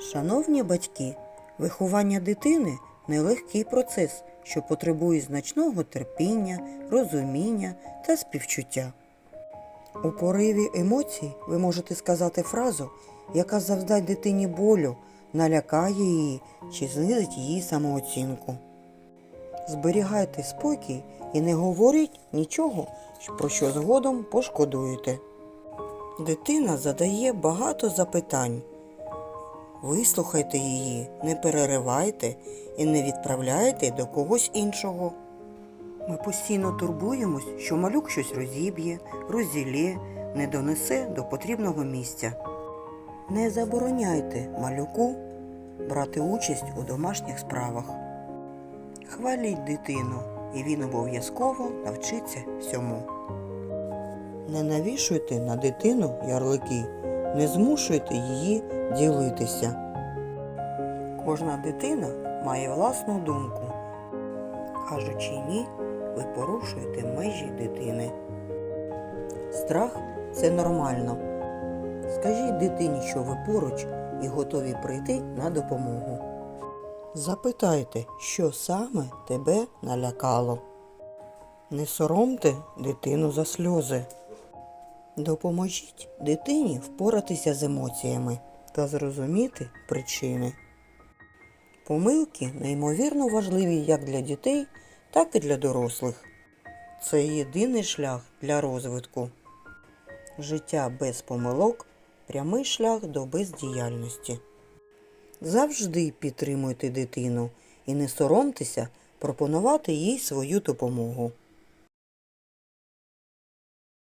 Шановні батьки, виховання дитини нелегкий процес, що потребує значного терпіння, розуміння та співчуття. У пориві емоцій ви можете сказати фразу, яка завдасть дитині болю, налякає її чи знизить її самооцінку. Зберігайте спокій і не говоріть нічого, про що згодом пошкодуєте. Дитина задає багато запитань. Вислухайте її, не переривайте і не відправляйте до когось іншого. Ми постійно турбуємось, що малюк щось розіб'є, розділє, не донесе до потрібного місця. Не забороняйте малюку брати участь у домашніх справах. Хваліть дитину, і він обов'язково навчиться всьому. Не навішуйте на дитину ярлики, не змушуйте її ділитися. Кожна дитина має власну думку. Кажучи ні, ви порушуєте межі дитини. Страх це нормально. Скажіть дитині, що ви поруч і готові прийти на допомогу. Запитайте, що саме тебе налякало. Не соромте дитину за сльози. Допоможіть дитині впоратися з емоціями та зрозуміти причини. Помилки неймовірно важливі як для дітей, так і для дорослих. Це єдиний шлях для розвитку. Життя без помилок прямий шлях до бездіяльності. Завжди підтримуйте дитину і не соромтеся пропонувати їй свою допомогу.